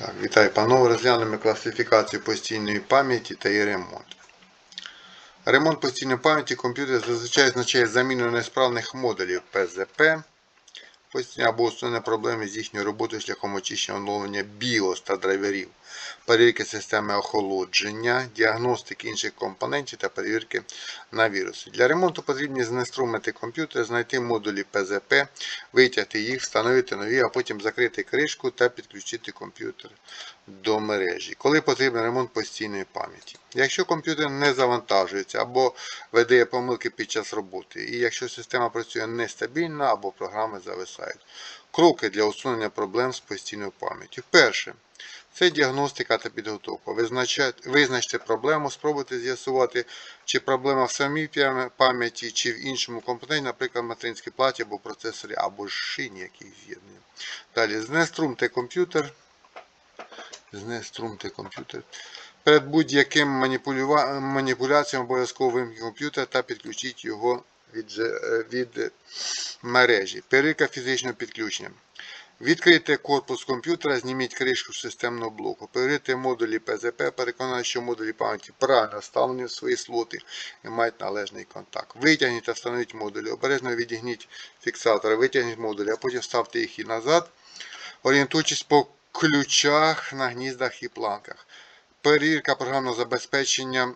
Так, вітаю, панове. Розглянемо класифікацію постійної пам'яті та її ремонт. Ремонт постійної пам'яті комп'ютера зазвичай означає заміну несправних модулів ПЗП або усунення проблеми з їхньою роботою шляхом очищення оновлення BIOS та драйверів, перевірки системи охолодження, діагностики інших компонентів та перевірки на віруси. Для ремонту потрібні знеструмити комп'ютер, знайти модулі ПЗП, витягти їх, встановити нові, а потім закрити кришку та підключити комп'ютер до мережі. Коли потрібен ремонт постійної пам'яті. Якщо комп'ютер не завантажується або видає помилки під час роботи, і якщо система працює нестабільно або програми зависають. Кроки для усунення проблем з постійною пам'яттю. Перше. Це діагностика та підготовка. Визначте проблему, спробуйте з'ясувати, чи проблема в самій пам'яті, чи в іншому компоненті, наприклад, материнській платі або процесорі, або шині, які з'єднує. Далі, знеструмте комп'ютер. Знеструмте комп'ютер. Перед будь-яким маніпуляціям обов'язково вимкніть комп'ютер та підключіть його від, е, від мережі. Перевірка фізичного підключення. Відкрийте корпус комп'ютера, зніміть кришку системного блоку. Перевірте модулі ПЗП, переконайте, що модулі пам'яті правильно вставлені в свої слоти і мають належний контакт. Витягніть та встановіть модулі. Обережно відігніть фіксатори, витягніть модулі, а потім ставте їх і назад, орієнтуючись по ключах на гніздах і планках. Перевірка програмного забезпечення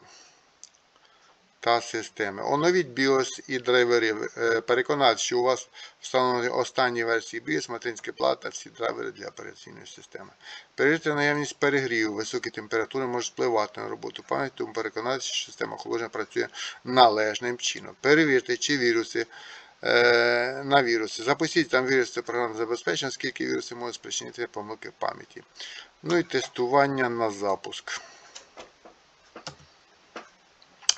та системи. Оновіть BIOS і драйвери. Е, Переконайтеся, що у вас встановлені останні версії BIOS, материнська плата та всі драйвери для операційної системи. Перевірте наявність перегріву. Високі температури можуть впливати на роботу пам'яті, тому переконайтеся, що система охолодження працює належним чином. Перевірте, чи віруси е, на віруси. Запустіть там віруси програмне забезпечення, скільки віруси можуть спричинити помилки пам'яті. Ну і тестування на запуск.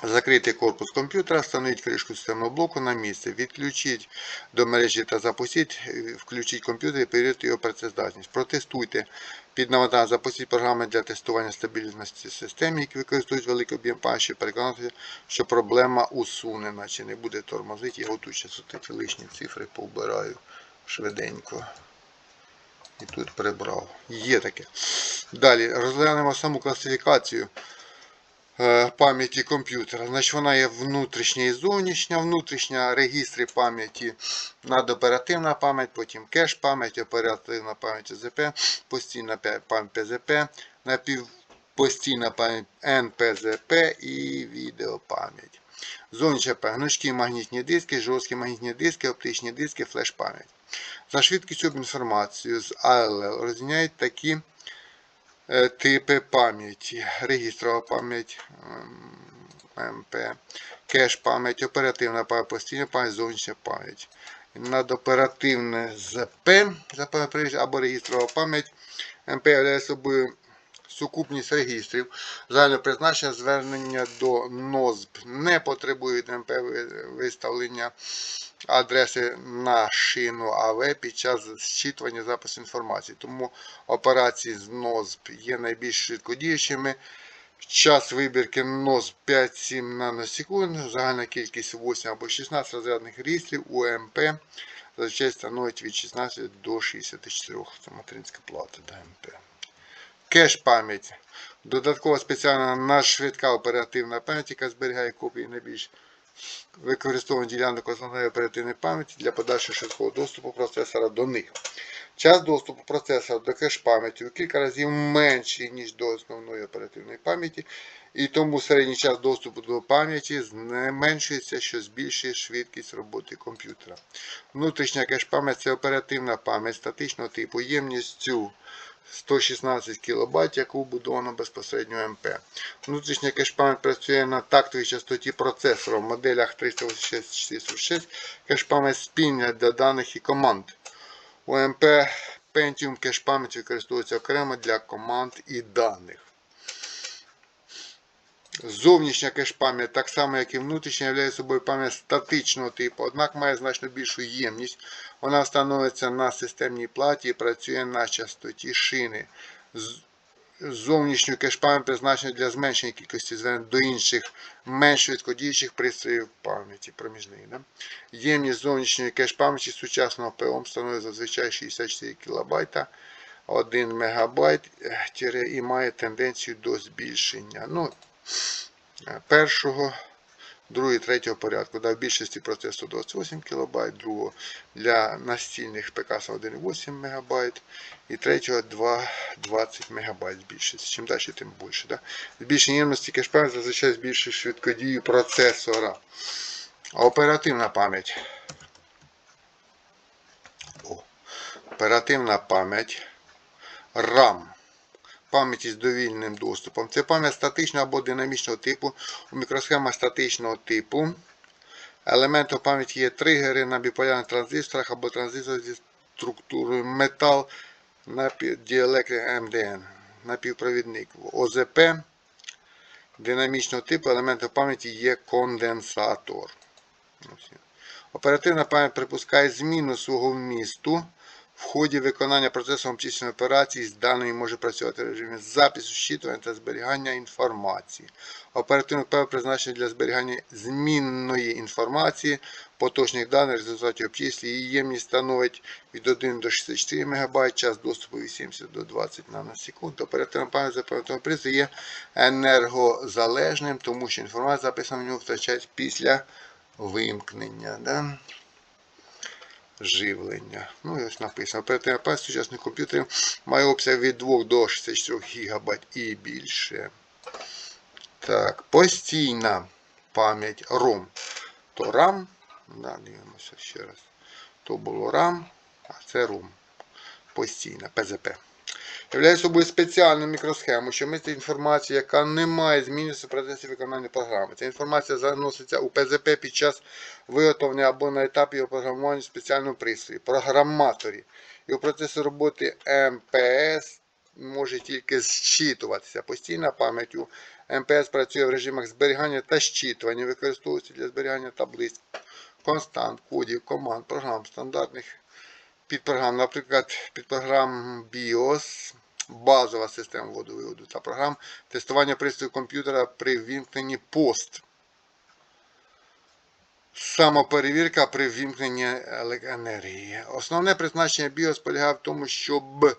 Закрити корпус комп'ютера, встановіть кришку системного блоку на місце, відключіть до мережі та запустіть, е, включіть комп'ютер і перевірте його працездатність. Протестуйте під навантаження, запустіть програми для тестування стабільності системи, які використовують великий об'єм щоб переконатися, що проблема усунена, чи не буде тормозити. Я готую зараз такі лишні цифри повбираю швиденько. І тут прибрав. Є таке. Далі розглянемо саму класифікацію пам'яті комп'ютера. Значить, вона є внутрішня і зовнішня. Внутрішня регістри пам'яті надоперативна пам'ять, потім кеш пам'ять, оперативна пам'ять ОЗП, постійна пам'ять ПЗП, напівпостійна пам'ять НПЗП і відеопам'ять. Зовнішня пам'ять, гнучкі магнітні диски, жорсткі магнітні диски, оптичні диски, флеш-пам'ять. За швидкістю інформацію з ALL розрізняють такі е, типи пам'яті. Регістрова пам'ять ем, МП, кеш пам'ять, оперативна пам'ять, постійна пам'ять, зовнішня пам'ять. Надоперативне ЗП або регістрова пам'ять МП являє собою сукупність регістрів загального призначення звернення до НОЗБ не потребує від МП виставлення адреси на шину АВ під час зчитування запису інформації. Тому операції з НОЗБ є найбільш швидкодіючими. Час вибірки НОЗ 5-7 наносекунд, загальна кількість 8 або 16 розрядних реєстрів УМП зазвичай становить від 16 до 64. Це материнська плата до МП. Кеш пам'ять. Додаткова спеціальна надшвидка оперативна пам'ять, яка зберігає копії найбільш використовуваних ділянок основної оперативної пам'яті для подальшого швидкого доступу процесора до них. Час доступу процесора до кеш-пам'яті у кілька разів менший, ніж до основної оперативної пам'яті, і тому середній час доступу до пам'яті зменшується, що збільшує швидкість роботи комп'ютера. Внутрішня кеш-пам'ять це оперативна пам'ять статичного типу ємністю 116 кБ, яку вбудовано безпосередньо МП. Внутрішня кеш-пам'ять працює на тактовій частоті процесора в моделях 386 кеш-пам'ять спільна для даних і команд. У МП Pentium кеш-пам'ять використовується окремо для команд і даних. Зовнішня кеш-пам'ять, так само як і внутрішня, являє собою пам'ять статичного типу, однак має значно більшу ємність. Вона встановлюється на системній платі і працює на частоті шини. Зовнішню кеш-пам'ять призначена для зменшення кількості звернень до інших менш швидкодіючих пристроїв пам'яті проміжної. Да? Ємність зовнішньої кеш-пам'яті сучасного ПОМ становить зазвичай 64 кБ. 1 МБ і має тенденцію до збільшення. Ну, першого, другого, третього порядку. Да, в більшості процесор 128 кБ, другого для настільних ПК 1,8 МБ і третього 2, 20 МБ збільшиться. Чим далі, тим більше. Да? Збільшення ємності кешпам'ять зазвичай збільшує швидкодію процесора. Оперативна пам'ять. Оперативна пам'ять. RAM. Пам'ять із довільним доступом. Це пам'ять статичного або динамічного типу. У мікросхемах статичного типу. Елементом пам'яті є тригери на біполярних транзисторах або транзистори зі структурою метал на діелектрик МДН. Напівпровідник. ОЗП динамічного типу елементом пам'яті є конденсатор. Оперативна пам'ять припускає зміну свого вмісту. В ході виконання процесом обчислення операцій з даними може працювати в режимі запису, щитування та зберігання інформації. Оперативна пам'ять призначена для зберігання змінної інформації, поточних даних, результатів обчислення. Її ємність становить від 1 до 64 МБ, час доступу від 70 до 20 наносекунд. Оперативна пам'ять запам'ятового призу є енергозалежним, тому що інформація записана в нього втрачається після вимкнення. Да? Живлення. Ну і ось написано. Оперативна пам'ять сучасних комп'ютерів має обсяг від 2 до 64 ГБ і більше. Так, постійна пам'ять ROM. То RAM, да, дивимося ще раз. То було RAM, а це ROM. Постійна, ПЗП. Являє собою спеціальну мікросхему, що містить інформацію, яка не має змінитися в процесі виконання програми. Ця інформація заноситься у ПЗП під час виготовлення або на етапі його програмування в спеціальному пристрої, програматорі. І у процесі роботи МПС може тільки зчитуватися. Постійна пам'ять у МПС працює в режимах зберігання та щитування, використовується для зберігання таблиць, констант, кодів, команд, програм, стандартних підпрограм, наприклад, підпрограм BIOS, базова система вводу-виводу та програм тестування пристрою комп'ютера при ввімкненні пост. Самоперевірка при ввімкненні енергії. Основне призначення BIOS полягає в тому, щоб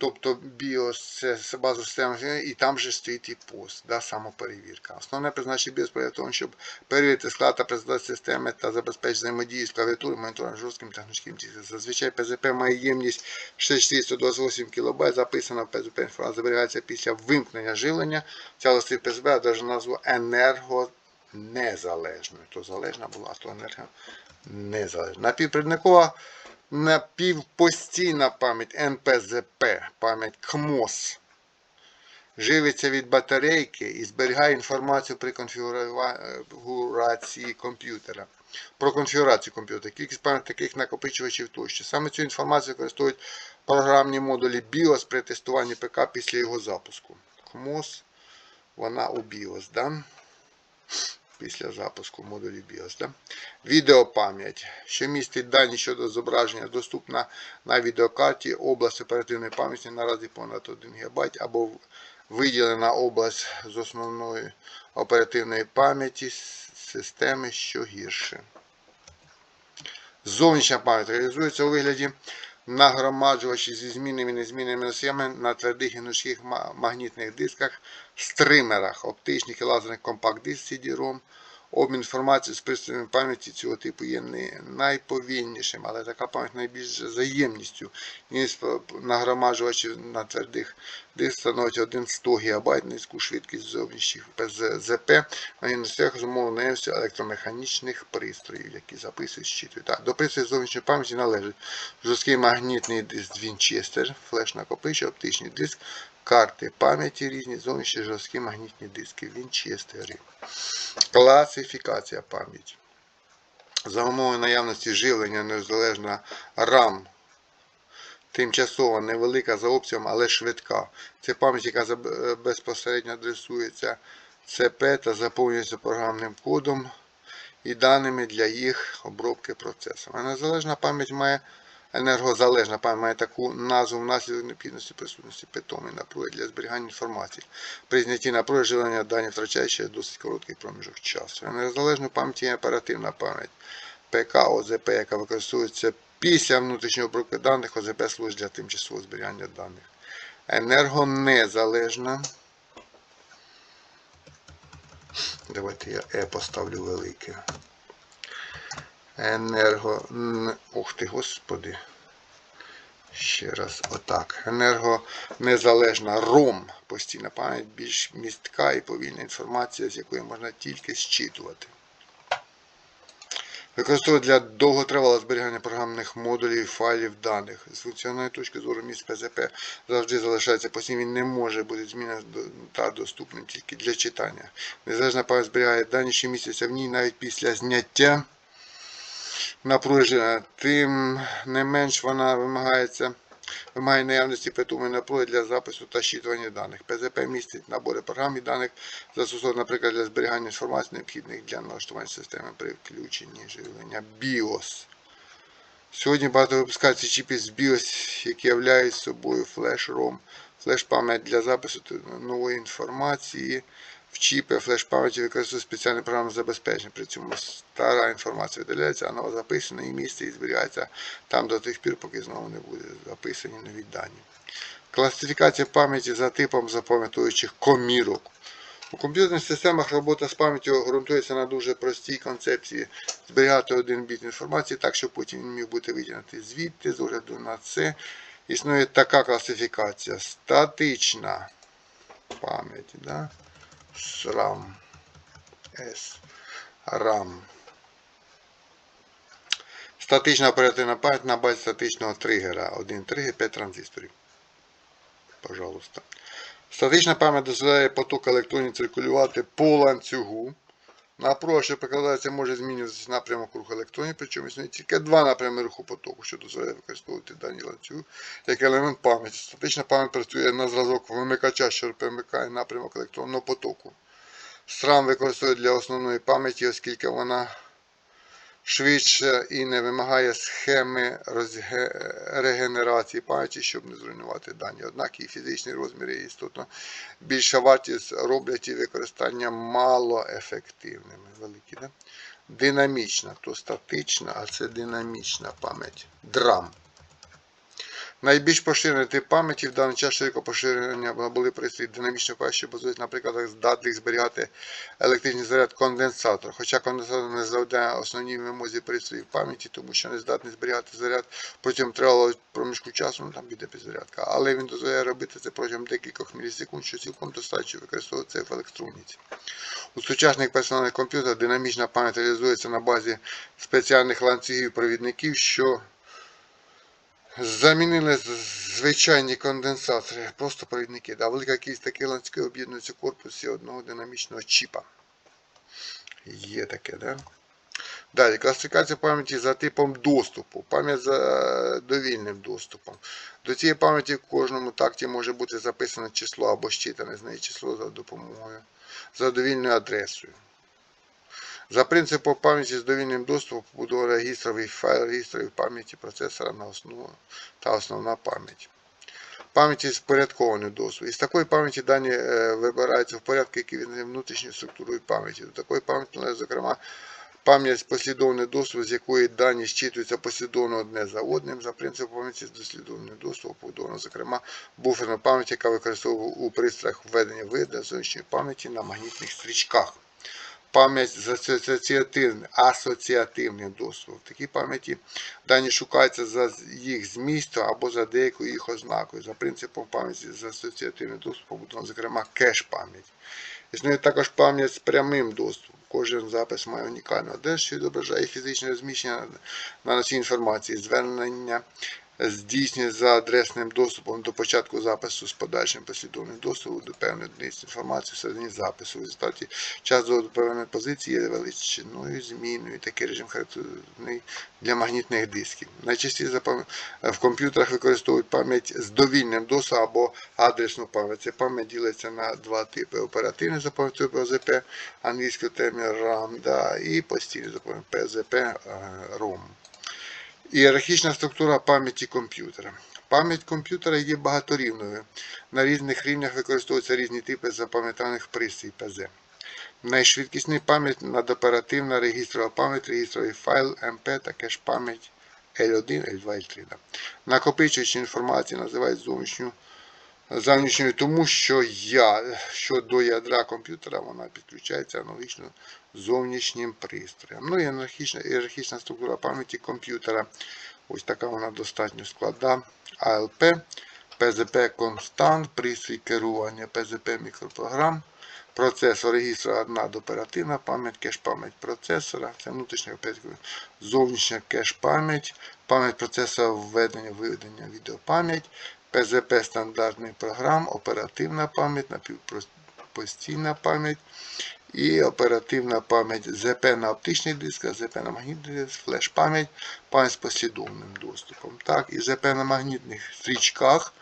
Тобто BIOS це базова система і там же стоїть і пост, да, самоперевірка. Основне призначення BIOS полягає в тому, щоб перевірити склад та презентацію системи та забезпечити взаємодію з клавіатурою, монітором жорстким технічним тиском. Зазвичай ПЗП має ємність 6428 кБ, записана в ПЗП інформація зберігається після вимкнення живлення. Ця властивість ПЗП одержа назву енергонезалежною. То залежна була, а то енергонезалежна. Напівпровідникова Напівпостійна пам'ять НПЗП, пам'ять КМОС. Живиться від батарейки і зберігає інформацію при конфігурації комп'ютера. Про конфігурацію комп'ютера, кількість пам'ять таких накопичувачів тощо. Саме цю інформацію використовують програмні модулі BIOS при тестуванні ПК після його запуску. КМОС, вона у BIOS. Да? Після запуску модулі BIOS. Да? Відеопам'ять, що містить дані щодо зображення, доступна на відеокарті область оперативної пам'яті наразі понад 1 ГБ або виділена область з основної оперативної пам'яті системи, що гірше. Зовнішня пам'ять реалізується у вигляді нагромаджувачі зі змінними і незмінними носіями на твердих і гнучких магнітних дисках, стримерах, оптичних і лазерних компакт-диск CD-ROM. Обмін інформацією з пристроями пам'яті цього типу є не найповільнішим, але така пам'ять найбільш взаємністю. Ніж нагромаджувачів на твердих дисках становить 1 100 ГБ низьку швидкість зовнішніх ПЗП, на носіях зумовлено наявності електромеханічних пристроїв, які записують, щитують. Так, До пристроїв зовнішньої пам'яті належить жорсткий магнітний диск Вінчестер, флеш накопичувач, оптичний диск, карти пам'яті різні, зовнішні жорсткі магнітні диски, вінчестери. Класифікація пам'яті. За умови наявності живлення незалежна RAM. Тимчасово невелика за обсягом, але швидка. Це пам'ять, яка безпосередньо адресується ЦП та заповнюється програмним кодом і даними для їх обробки процесом. А незалежна пам'ять має енергозалежна пам'ять має таку назву внаслідок необхідності присутності питомої напруги для зберігання інформації. При знятті напруги живлення дані втрачає досить короткий проміжок часу. Енергозалежна пам'ять є оперативна пам'ять ПК ОЗП, яка використовується Після внутрішнього обробки даних ОЗП служить для тимчасового зберігання даних. Енергонезалежна. Давайте я Е поставлю велике. Енерго. Ух ти, господи. Ще раз, отак. Енергонезалежна ROM. Постійна пам'ять більш містка і повільна інформація, з якої можна тільки зчитувати. Використовують для довготривалого зберігання програмних модулів і файлів даних. З функціональної точки зору міст ПЗП завжди залишається постійним. Він не може бути змінений та доступним тільки для читання. Незалежна пам'ять зберігає дані, що містяться в ній навіть після зняття напруження, тим не менш вона вимагається, вимагає наявності питомої напруги для запису та щитування даних. ПЗП містить набори програм і даних, застосованих, наприклад, для зберігання інформації, необхідних для налаштування системи при включенні живлення BIOS. Сьогодні багато випускаються чіпи з BIOS, які являють собою флеш-ROM, флеш-пам'ять для запису нової інформації. В чіпи флеш-пам'яті використовують спеціальне програмне забезпечення. При цьому стара інформація видаляється, а нова записана і місце і зберігається там до тих пір, поки знову не буде записані нові дані. Класифікація пам'яті за типом запам'ятовуючих комірок. У комп'ютерних системах робота з пам'яттю ґрунтується на дуже простій концепції зберігати один біт інформації так, щоб потім він міг бути витягнутий звідти, з огляду на це. Існує така класифікація. Статична пам'ять. Да? SRAM. SRAM. Статична оперативна пам'ять на базі статичного тригера. Один тригер, 5 транзисторів. Пожалуйста. Статична пам'ять дозволяє поток електронів циркулювати по ланцюгу. Напруга, що прикладається, може змінюватися напрямок руху електронів, причому існує тільки два напрями руху потоку, що дозволяє використовувати дані ланцюг як елемент пам'яті. Статична пам'ять працює на зразок вимикача, що перемикає напрямок електронного потоку. SRAM використовує для основної пам'яті, оскільки вона швидше і не вимагає схеми регенерації пам'яті, щоб не зруйнувати дані. Однак і фізичні розміри і істотно більша вартість роблять і використання малоефективними. Великі, да? Динамічна, то статична, а це динамічна пам'ять. драм. Найбільш поширений тип пам'яті в даний час широко поширення були пристрої динамічної пам'яті, що базують, наприклад, здатних зберігати електричний заряд конденсатор. Хоча конденсатор не завдає основній вимозі пристроїв пам'яті, тому що не здатний зберігати заряд протягом тривалого проміжку часу, ну там піде підзарядка. Але він дозволяє робити це протягом декількох мілісекунд, що цілком достатньо використовувати це в електроніці. У сучасних персональних комп'ютерах динамічна пам'ять реалізується на базі спеціальних ланцюгів провідників, що Замінили звичайні конденсатори, просто провідники. Да, велика кількість таких ланцюгів об'єднується в корпусі одного динамічного чіпа. Є таке, да? Далі, класифікація пам'яті за типом доступу. Пам'ять за довільним доступом. До цієї пам'яті в кожному такті може бути записане число або щитане з неї число за допомогою за довільною адресою. За принципом пам'яті з довільним доступом побудова регістровий файл регістрової пам'яті процесора на основу та основна пам'ять. Пам'яті з порядкованою доступом. Із такої пам'яті дані е, вибираються в порядку, який відповідає внутрішньою структурою пам'яті. До такої пам'яті зокрема, пам'ять з послідовний доступ, з якої дані щитуються послідовно одне за одним. За принципом пам'яті з дослідовним доступом побудовано, зокрема, буферна пам'ять, яка використовує у пристроях введення вида зовнішньої пам'яті на магнітних стрічках пам'ять з асоціативним, асоціативним доступом. В такій пам'яті дані шукаються за їх змістом або за деякою їх ознакою. За принципом пам'яті з асоціативним доступом зокрема, кеш-пам'ять. Існує також пам'ять з прямим доступом. Кожен запис має унікальну адресу, що відображає фізичне розміщення на носі інформації, звернення здійснює за адресним доступом до початку запису з подальшим послідовним доступом до певної одиниці інформації всередині запису. В результаті час до певної позиції є величиною зміною. Такий режим характерний для магнітних дисків. Найчастіше в комп'ютерах використовують пам'ять з довільним доступом або адресну пам'ять. Ця пам'ять ділиться на два типи: оперативний запам'ятовує ОЗП, англійською термін RAM, да, і постійний PZP е, ROM. Ієрархічна структура пам'яті комп'ютера. Пам'ять комп'ютера є багаторівною. На різних рівнях використовуються різні типи запам'ятаних пристроїв ПЗ. Найшвидкісний пам'ять надоперативна регістрова пам'ять, регістровий файл МП та кеш-пам'ять L1, L2, L3. Да. Накопичувач інформації називають зовнішню зовнішньою, тому що я, що до ядра комп'ютера вона підключається аналогічно зовнішнім пристроям. Ну і ієрархічна, структура пам'яті комп'ютера. Ось така вона достатньо складна. АЛП, ПЗП констант, пристрій керування ПЗП мікропрограм, процесор регістра одна оперативна пам'ять, кеш-пам'ять процесора, це внутрішня зовнішня кеш-пам'ять, пам'ять процесора введення, виведення відеопам'ять, ПЗП стандартний програм, оперативна пам'ять, напівпостійна пам'ять і оперативна пам'ять ЗП на оптичних дисках, ЗП на магнітних дисках, флеш-пам'ять, пам'ять з послідовним доступом. Так, І ЗП на магнітних стрічках.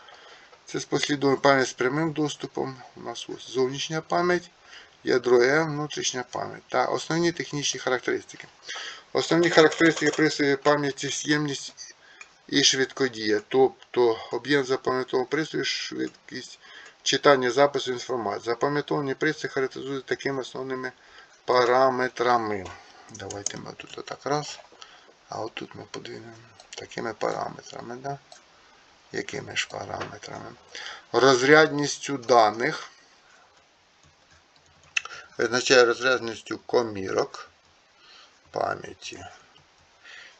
Це з послідовною пам'ять з прямим доступом. У нас ось зовнішня пам'ять, ядро М, внутрішня пам'ять. Та основні технічні характеристики. Основні характеристики пристрою пам'яті ємність і швидкодія. Тобто об'єм запам'ятового пристрою, швидкість читання запису інформації. Запам'ятовані пристрої характеризують такими основними параметрами. Давайте ми тут отак раз. А отут ми подивимо такими параметрами. Да? Якими ж параметрами? Розрядністю даних. Визначає розрядністю комірок пам'яті.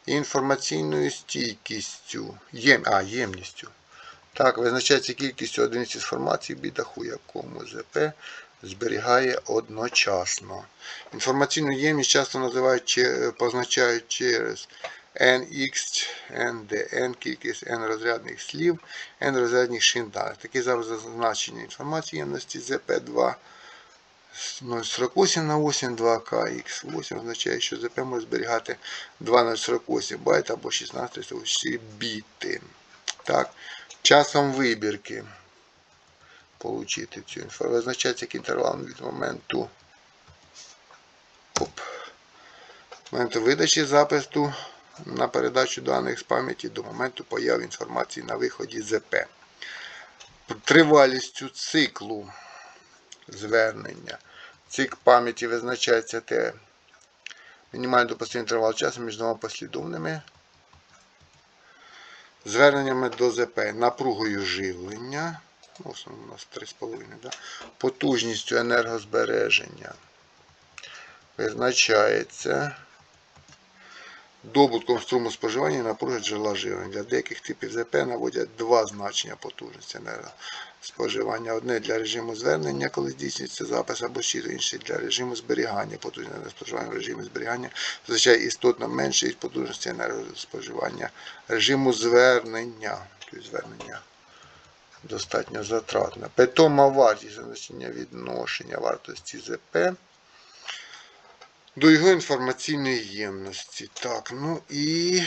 Інформаційною стійкістю. Єм, а, ємністю. Так, визначається кількістю одиниць інформації, бідах, у якому ЗП зберігає одночасно. Інформаційну ємність часто називають, позначають через NX, NDN, кількість N розрядних слів, N розрядних шин даних. Такі зараз зазначення інформації ємності ЗП2 048 на 8, 2KX8 означає, що ЗП може зберігати 2048 байт або 16 біти. Так. Часом вибірки получити цю інформацію. Визначається як інтервал від моменту оп, моменту видачі запису на передачу даних з пам'яті до моменту появи інформації на виході ЗП. Тривалістю циклу звернення. Цикл пам'яті визначається те мінімальний допустимий інтервал часу між двома послідовними зверненнями до ЗП, напругою живлення, ну, у нас 3,5, да? потужністю енергозбереження визначається добутком струму споживання і напруги джерела живлення. Для деяких типів ЗП наводять два значення потужності енергоспоживання. Одне для режиму звернення, коли здійснюється запис або щит, інше для режиму зберігання. Потужність енергоспоживання в режимі зберігання зазвичай істотно менше від потужності енергоспоживання режиму звернення. Тобто звернення достатньо затратне. Питома вартість значення відношення вартості ЗП до його інформаційної ємності. Так, ну і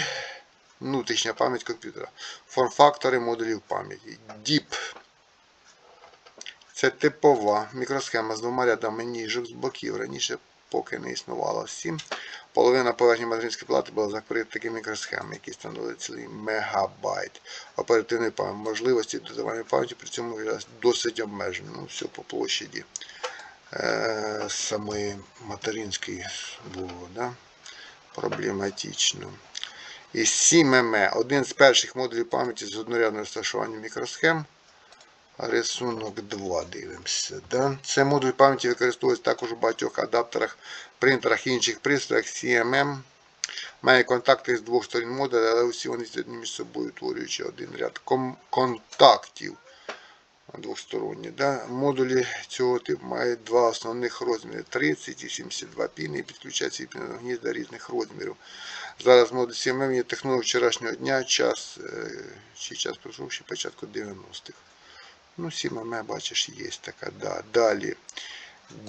внутрішня пам'ять комп'ютера. Форм-фактори модулів пам'яті. DIP. Це типова мікросхема з двома рядами ніжок з боків. Раніше поки не існувало всім. Половина поверхні материнської плати була закрита такими мікросхемами, які становили цілий мегабайт оперативної пам'яті. Можливості додавання пам'яті при цьому досить обмежені. Ну, все по площаді самої материнської було да? проблематично. І 7ММ, один з перших модулів пам'яті з однорядним розташуванням мікросхем. Рисунок 2 дивимося. Да? Це модуль пам'яті використовується також у багатьох адаптерах, принтерах і інших пристроях CMM. Має контакти з двох сторін модуля, але усі вони з'єднані між собою, утворюючи один ряд контактів двосторонні. Да? Модулі цього типу мають два основних розміри 30 і 72 піни і підключаються від гнізда різних розмірів. Зараз модуль CMM є технологією вчорашнього дня, час, е, чи час пройшов ще початку 90-х. Ну, CMM, бачиш, є така. Да. Далі.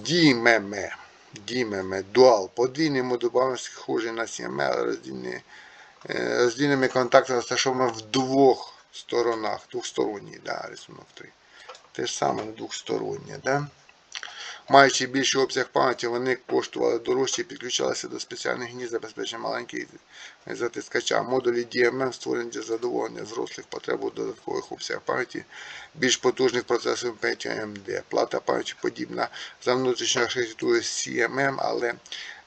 DMM. DMM, Dual. Подвійний модуль схожий на CMM, але роздільні, е, роздільними контактами розташовано в двох сторонах. Двохсторонній, да, рисунок 3. Те ж саме двохстороннє. Да? Маючи більший обсяг пам'яті, вони коштували дорожче і підключалися до спеціальних гнізд, забезпечення маленьких затискача. Модулі DMM створені для задоволення зрослих потреб у додаткових обсягах пам'яті, більш потужних процесорів Pentium AMD. Плата пам'яті подібна за внутрішньою архітектурою CMM, але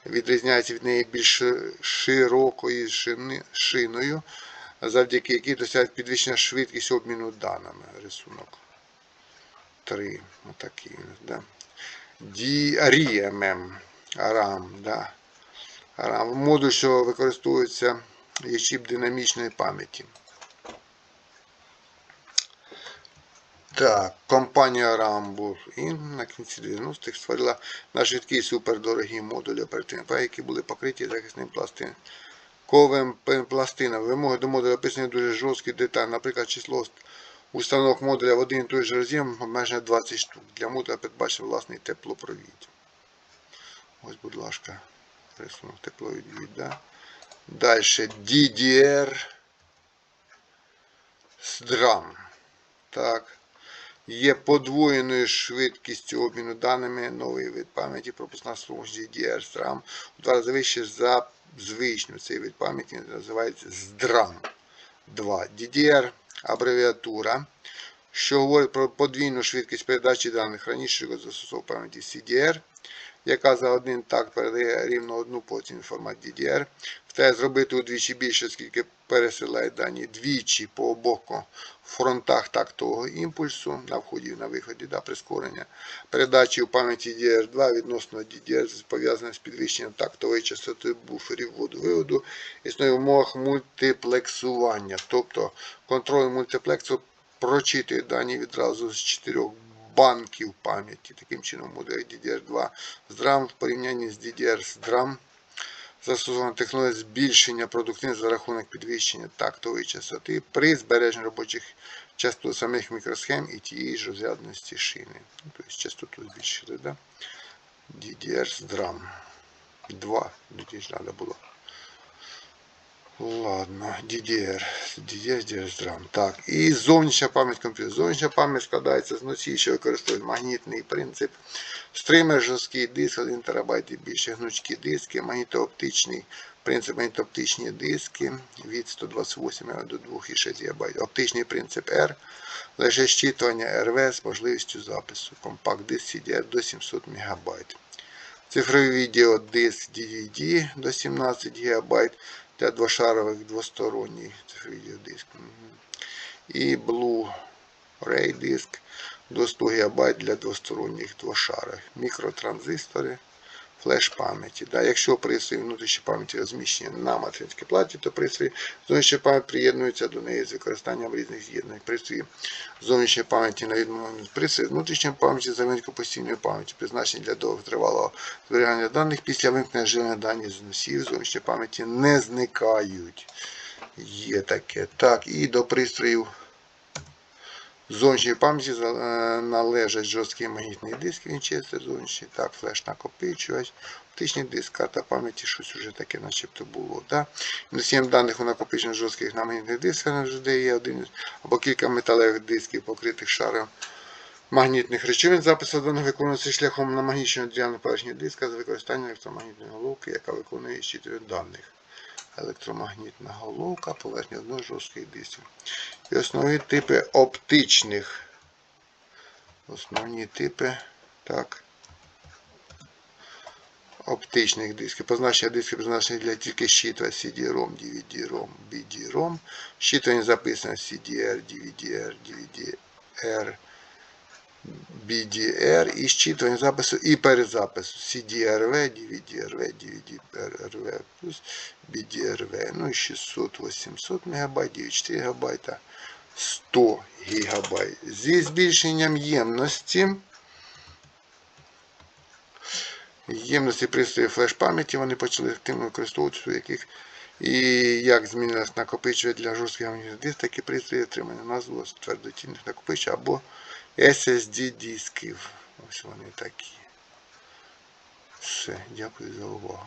відрізняється від неї більш широкою шиною завдяки якій досягають підвищення швидкість обміну даними. Рисунок 3. Отакий у нас, да. DRAM. RAM, да. RAM. Модуль, що використовується є чіп динамічної пам'яті. Так, компанія Rambus Inc. на кінці 90-х створила на швидкі супердорогі модулі оперативної які були покриті захисним пластин. Ковим пластинами. Вимоги до модуля описані дуже жорсткі деталі. Наприклад, число установок модуля в один і той же роз'єм обмежено 20 штук. Для модуля передбачено власний теплопровід. Ось, будь ласка, рисунок тепловід. Да? Далі DDR SDRAM. Так. Є подвоєною швидкістю обміну даними новий вид пам'яті, пропускна спроможність DDR SRAM у два рази вище за звичну. Цей вид пам'яті називається SDRAM 2. DDR абревіатура, що говорить про подвійну швидкість передачі даних. Раніше застосовував пам'яті CDR, яка за один такт передає рівно одну потім формат DDR. Втає зробити удвічі більше, оскільки пересилає дані двічі по обох фронтах тактового імпульсу на вході і на виході да, прискорення. Передачі у пам'яті DDR2 відносно DDR пов'язане з підвищенням тактової частоти буферів вводу-виводу. Існує в умовах мультиплексування, тобто контроль мультиплексу прочитує дані відразу з чотирьох банків пам'яті. Таким чином, модель DDR2 з DRAM в порівнянні з DDR з DRAM застосована технологія збільшення продуктивності за рахунок підвищення тактової частоти при збереженні робочих частот самих мікросхем і тієї ж розрядності шини. Тобто частоту збільшили, да? DDR з DRAM. 2. Тоді ж треба було. Ладно, DDR, DDR, DDR з Так, і зовнішня пам'ять комп'ютера. Зовнішня пам'ять складається з носій, що використовують магнітний принцип. Стример, жорсткий диск, 1 ТБ і більше, гнучкі диски, магнітооптичний принцип, магнітооптичні диски від 128 до 2,6 ГБ. Оптичний принцип R, лише щитування РВ з можливістю запису. Компакт-диск CDR до 700 МБ. Цифровий відеодиск DVD до 17 ГБ для двошарових двосторонній відеодиск. І Blu-ray диск до 100 ГБ для двосторонніх двошарих. Мікротранзистори, флеш пам'яті. Да, якщо пристрій внутрішньої пам'яті розміщені на материнській платі, то пристрій зовнішньої пам'яті приєднується до неї з використанням різних з'єднань. Пристрій зовнішньої пам'яті на відмову від пристрій внутрішньої пам'яті замінку постійної пам'яті, призначені для довготривалого зберігання даних після вимкнення живлення дані з носіїв зовнішньої пам'яті не зникають. Є таке. Так, і до пристроїв зовнішньої пам'яті е, належать жорсткий магнітний диск, вінчестер зовнішній, так, флеш-накопичувач, оптичний диск, карта пам'яті, щось уже таке начебто було. Да? Носієм даних у накопичених жорстких на магнітних дисках завжди є один або кілька металевих дисків, покритих шаром магнітних речовин. Запис даних виконується шляхом намагніченого діяльної поверхні диска з використанням електромагнітної головки, яка виконує щитові даних. Електромагнітна головка, поверхня одного жорстких дисків. І основні типи оптичних. Основні типи так, оптичних дисків. Позначення дисків призначені для тільки щитва CD-ROM, DVD-ROM, BD-ROM. Щитування записано CDR, DVDR, DVD-R, BDR і щитування запису і перезапису CDRV, DVD-RV, DVD-RV плюс BDRV. Ну і 600-800 МБ, 4 ГБ, 100 ГБ. Зі збільшенням ємності. Ємності пристроїв флеш-пам'яті вони почали активно використовуватися, у яких і як змінилось накопичувач для жорстких дисків, такі пристрої отримання назву твердотільних накопичувачів або SSD дисків. Ось вони такі. Все, дякую за увагу.